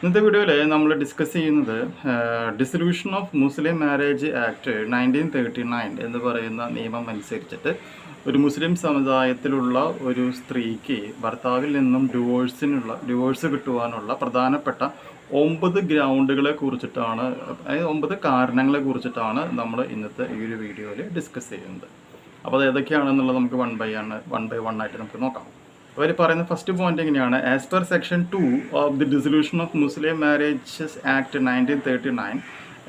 ഇന്നത്തെ വീഡിയോയിൽ നമ്മൾ ഡിസ്കസ് ചെയ്യുന്നത് dissolution of Muslim marriage act nineteen thirty nine എന്ന് പറയുന്ന നിയമം അനുസരിച്ചിട്ട് ഒരു മുസ്ലിം സമുദായത്തിലുള്ള ഒരു സ്ത്രീക്ക് ഭർത്താവിൽ നിന്നും ഡിവോഴ്സിനുള്ള ഡിവോഴ്സ് കിട്ടുവാനുള്ള പ്രധാനപ്പെട്ട ഒമ്പത് ഗ്രൗണ്ടുകളെ കുറിച്ചിട്ടാണ് അതായത് ഒമ്പത് കാരണങ്ങളെ കുറിച്ചിട്ടാണ് നമ്മൾ ഇന്നത്തെ ഈ ഒരു വീഡിയോയിൽ ഡിസ്കസ് ചെയ്യുന്നത്. അപ്പോൾ അത് ഏതൊക്കെയാണെന്നുള്ളത് നമുക്ക് വൺ ബൈ ആണ് വൺ ബൈ വൺ ആയിട്ട് നമുക്ക് നോക്കാം. അവർ പറയുന്ന ഫസ്റ്റ് പോയിന്റ് എങ്ങനെയാണ്? As per section two of the dissolution of Muslim marriages act nineteen thirty nine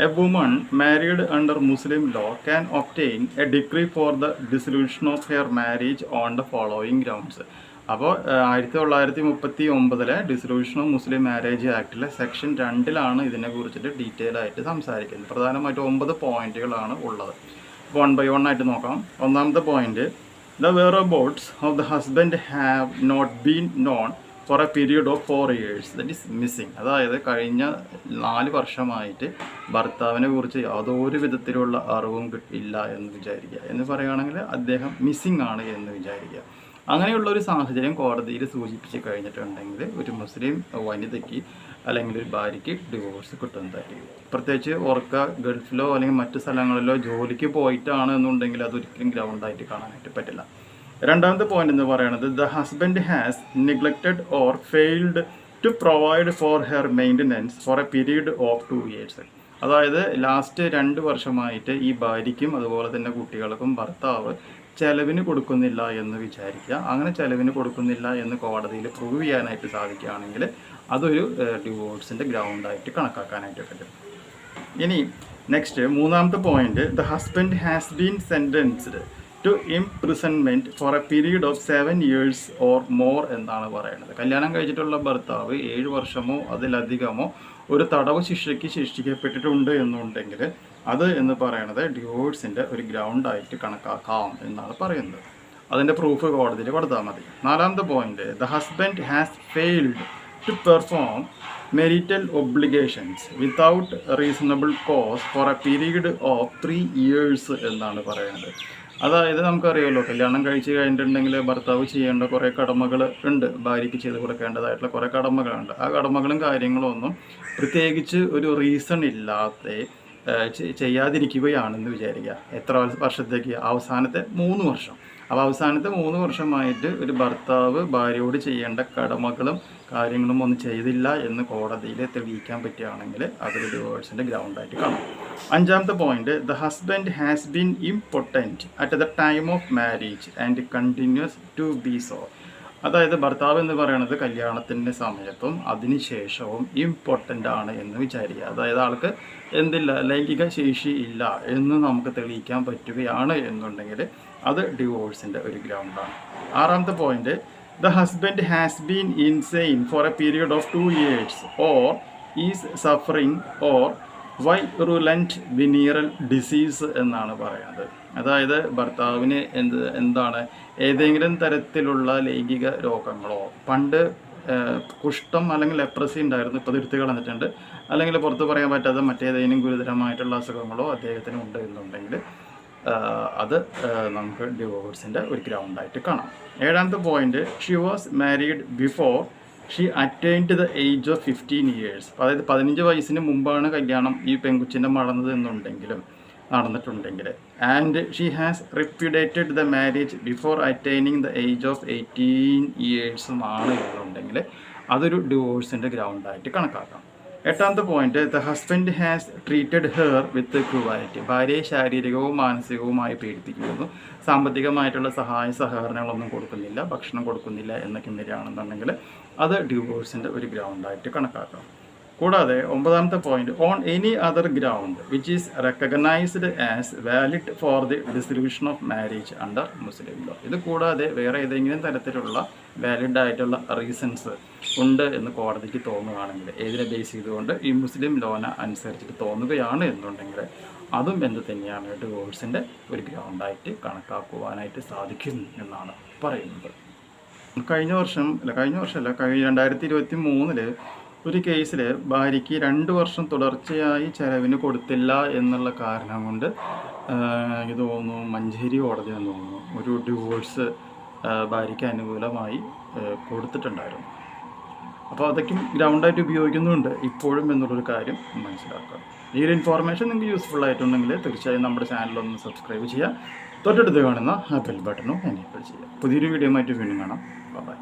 a woman married under Muslim law can obtain a decree for the dissolution of her marriage on the following grounds അപ്പോൾ ആയിരത്തി തൊള്ളായിരത്തി മുപ്പത്തി ഒമ്പതിലെ dissolution of Muslim marriage ആക്ടിലെ section രണ്ടിലാണ് ഇതിനെ കുറിച്ചിട്ട് detail ആയിട്ട് സംസാരിക്കുന്നത്. പ്രധാനമായിട്ടും ഒമ്പത് പോയിന്റുകളാണ് ഉള്ളത്. വൺ ബൈ വൺ ആയിട്ട് നോക്കാം. ഒന്നാമത്തെ point the whereabouts of the husband have not been known for a period of four years that is missing അതായത് കഴിഞ്ഞ നാല് വർഷമായിട്ട് ഭർത്താവിനെ കുറിച്ച് യാതൊരു വിധത്തിലുള്ള അറിവും കിട്ടില്ല എന്ന് വിചാരിക്കുക. എന്ന് പറയുകയാണെങ്കിൽ അദ്ദേഹം മിസ്സിങ് ആണ് എന്ന് വിചാരിക്കുക. അങ്ങനെയുള്ള ഒരു സാഹചര്യം കോടതിയിൽ സൂചിപ്പിച്ച് കഴിഞ്ഞിട്ടുണ്ടെങ്കിൽ ഒരു മുസ്ലിം വനിതയ്ക്ക് അല്ലെങ്കിൽ ഒരു ഭാര്യയ്ക്ക് ഡിവോഴ്സ് കിട്ടുന്നതായിരിക്കും പ്രത്യേകിച്ച് ഓർക്ക ഗൾഫിലോ അല്ലെങ്കിൽ മറ്റു സ്ഥലങ്ങളിലോ ജോലിക്ക് പോയിട്ടാണ് എന്നുണ്ടെങ്കിൽ അതൊരിക്കലും ഗ്രൗണ്ടായിട്ട് കാണാനായിട്ട് പറ്റില്ല. രണ്ടാമത്തെ പോയിന്റ് എന്ന് പറയുന്നത് the husband has neglected or failed to provide for her maintenance for a period of two years അതായത് ലാസ്റ്റ് രണ്ട് വർഷമായിട്ട് ഈ ഭാര്യയ്ക്കും അതുപോലെ തന്നെ കുട്ടികൾക്കും ഭർത്താവ് ചെലവിന് കൊടുക്കുന്നില്ല എന്ന് വിചാരിക്കുക. അങ്ങനെ ചെലവിന് കൊടുക്കുന്നില്ല എന്ന് കോടതിയിൽ പ്രൂവ് ചെയ്യാനായിട്ട് സാധിക്കുകയാണെങ്കിൽ അതൊരു ഡിവോഴ്സിന്റെ ഗ്രൗണ്ടായിട്ട് കണക്കാക്കാനായിട്ട് പറ്റും. ഇനി നെക്സ്റ്റ് മൂന്നാമത്തെ point the husband has been sentenced to imprisonment for a period of seven years or more എന്നാണ് പറയുന്നത്. കല്യാണം കഴിച്ചിട്ടുള്ള ഭർത്താവ് ഏഴ് വർഷമോ അതിലധികമോ ഒരു തടവ് ശിക്ഷയ്ക്ക് ശിക്ഷിക്കപ്പെട്ടിട്ടുണ്ട് എന്നുണ്ടെങ്കിൽ അത് എന്ന് പറയുന്നത് ഡിവോഴ്സിന്റെ ഒരു ഗ്രൗണ്ടായിട്ട് കണക്കാക്കാം എന്നാണ് പറയുന്നത്. അതിന്റെ പ്രൂഫ് കോടതിയിൽ കൊടുത്താൽ മതി. നാലാമത്തെ point the husband has failed to perform marital obligations without reasonable cause for a period of three years എന്നാണ് പറയുന്നത്. അതായത് നമുക്കറിയാമല്ലോ കല്യാണം കഴിച്ച് കഴിഞ്ഞിട്ടുണ്ടെങ്കിൽ ഭർത്താവ് ചെയ്യേണ്ട കുറേ കടമകൾ ഉണ്ട്. ഭാര്യയ്ക്ക് ചെയ്ത് കൊടുക്കേണ്ടതായിട്ടുള്ള കുറേ കടമകളുണ്ട്. ആ കടമകളും കാര്യങ്ങളും ഒന്നും പ്രത്യേകിച്ച് ഒരു റീസൺ ഇല്ലാത്ത ചെയ്യാതിരിക്കുകയാണെന്ന് വിചാരിക്കുക. എത്ര വർഷത്തേക്ക്? അവസാനത്തെ മൂന്ന് വർഷം. അപ്പോൾ അവസാനത്തെ മൂന്ന് വർഷമായിട്ട് ഒരു ഭർത്താവ് ഭാര്യയോട് ചെയ്യേണ്ട കടമകളും കാര്യങ്ങളും ഒന്നും ചെയ്തില്ല എന്ന് കോടതിയിൽ തെളിയിക്കാൻ പറ്റുകയാണെങ്കിൽ അതൊരു ഡിവോഴ്സിന്റെ ഗ്രൗണ്ടായിട്ട് കാണും. അഞ്ചാമത്തെ point the husband has been impotent at the time of marriage and continues to be so അതായത് ഭർത്താവ് എന്ന് പറയുന്നത് കല്യാണത്തിന്റെ സമയത്തും അതിനുശേഷവും ഇമ്പോർട്ടന്റ് ആണ് എന്ന് വിചാരിക്കുക. അതായത് ആൾക്ക് എന്തില്ല ലൈംഗിക ശേഷി ഇല്ല എന്ന് നമുക്ക് തെളിയിക്കാൻ പറ്റുകയാണ് എന്നുണ്ടെങ്കിൽ അത് ഡിവോഴ്സിന്റെ ഒരു ഗ്രൗണ്ടാണ് ആറാമത്തെ point the husband has been insane for a period of two years or is suffering or virulent venereal disease എന്നാണ് പറയുന്നത്. അതായത് ഭർത്താവിന് എന്ത് എന്താണ് ഏതെങ്കിലും തരത്തിലുള്ള ലൈംഗിക രോഗങ്ങളോ പണ്ട് കുഷ്ഠം അല്ലെങ്കിൽ എപ്രസി ഉണ്ടായിരുന്നു ഇപ്പോൾ തിരുത്തി കളഞ്ഞിട്ടുണ്ട്. അല്ലെങ്കിൽ പുറത്ത് പറയാൻ പറ്റാത്ത മറ്റേതെങ്കിലും ഗുരുതരമായിട്ടുള്ള അസുഖങ്ങളോ അദ്ദേഹത്തിന് ഉണ്ട് എന്നുണ്ടെങ്കിൽ അത് നമുക്ക് ഡിവോഴ്സിന്റെ ഒരു ഗ്രൗണ്ടായിട്ട് കാണാം. ഏഴാമത്തെ point she was married before she attained the age of fifteen years അതായത് പതിനഞ്ച് വയസ്സിന് മുമ്പാണ് കല്യാണം ഈ പെൺകുച്ചിന്റെ മടന്നത് എന്നുണ്ടെങ്കിലും നടന്നിട്ടുണ്ടെങ്കിൽ. And she has repudiated the marriage before attaining the age of eighteen years ആണ് എന്നുണ്ടെങ്കിൽ അതൊരു ഡിവോഴ്സിന്റെ ഗ്രൗണ്ടായിട്ട് കണക്കാക്കാം. എട്ടാമത്തെ point the husband has treated her with cruelty ഭാര്യയെ ശാരീരികവും മാനസികവുമായി പീഡിപ്പിക്കുന്നു. സാമ്പത്തികമായിട്ടുള്ള സഹായ സഹകരണങ്ങളൊന്നും കൊടുക്കുന്നില്ല ഭക്ഷണം കൊടുക്കുന്നില്ല എന്നൊക്കെ നിരയാണെന്നുണ്ടെങ്കിൽ അത് ഡിവോഴ്സിന്റെ ഒരു ഗ്രൗണ്ടായിട്ട് കണക്കാക്കാം. കൂടാതെ ഒമ്പതാമത്തെ point on any other ground which is recognised as valid for the distribution of marriage under Muslim law ഇത് കൂടാതെ വേറെ ഏതെങ്കിലും തരത്തിലുള്ള വാലിഡ് ആയിട്ടുള്ള റീസൺസ് ഉണ്ട് എന്ന് കോടതിക്ക് തോന്നുകയാണെങ്കിൽ ഏതിനെ ബേസ് ചെയ്തുകൊണ്ട് ഈ മുസ്ലിം ലോന അനുസരിച്ചിട്ട് തോന്നുകയാണ് എന്നുണ്ടെങ്കിൽ അതും എന്ത് തന്നെയാണ് ഡിവോഴ്സിന്റെ ഒരു ഗ്രൗണ്ടായിട്ട് കണക്കാക്കുവാനായിട്ട് സാധിക്കും എന്നാണ് പറയുന്നത്. കഴിഞ്ഞ വർഷം അല്ല കഴിഞ്ഞ വർഷമല്ല കഴിഞ്ഞ രണ്ടായിരത്തി ഇരുപത്തി മൂന്നിൽ ഒരു കേസിൽ ഭാര്യയ്ക്ക് രണ്ട് വർഷം തുടർച്ചയായി ചെലവിന് കൊടുത്തില്ല എന്നുള്ള കാരണം കൊണ്ട് എനിക്ക് തോന്നുന്നു മഞ്ചേരി കോടതി എന്ന് തോന്നുന്നു ഒരു ഡിവോഴ്സ് ഭാര്യയ്ക്ക് അനുകൂലമായി കൊടുത്തിട്ടുണ്ടായിരുന്നു. അപ്പോൾ അതൊക്കെ ഗ്രൗണ്ടായിട്ട് ഉപയോഗിക്കുന്നുണ്ട്. ഇപ്പോഴും എന്നുള്ളൊരു കാര്യം മനസ്സിലാക്കുക. ഈ ഒരു ഇൻഫോർമേഷൻ നിങ്ങൾക്ക് യൂസ്ഫുൾ ആയിട്ടുണ്ടെങ്കിൽ തീർച്ചയായും നമ്മുടെ ചാനലൊന്ന് സബ്സ്ക്രൈബ് ചെയ്യുക. തൊട്ടടുത്ത് കാണുന്ന ആ ബെൽ ബട്ടണും എനേബിൾ ചെയ്യുക. പുതിയൊരു വീഡിയോ ആയിട്ട് വീണ്ടും കാണാം. ബൈ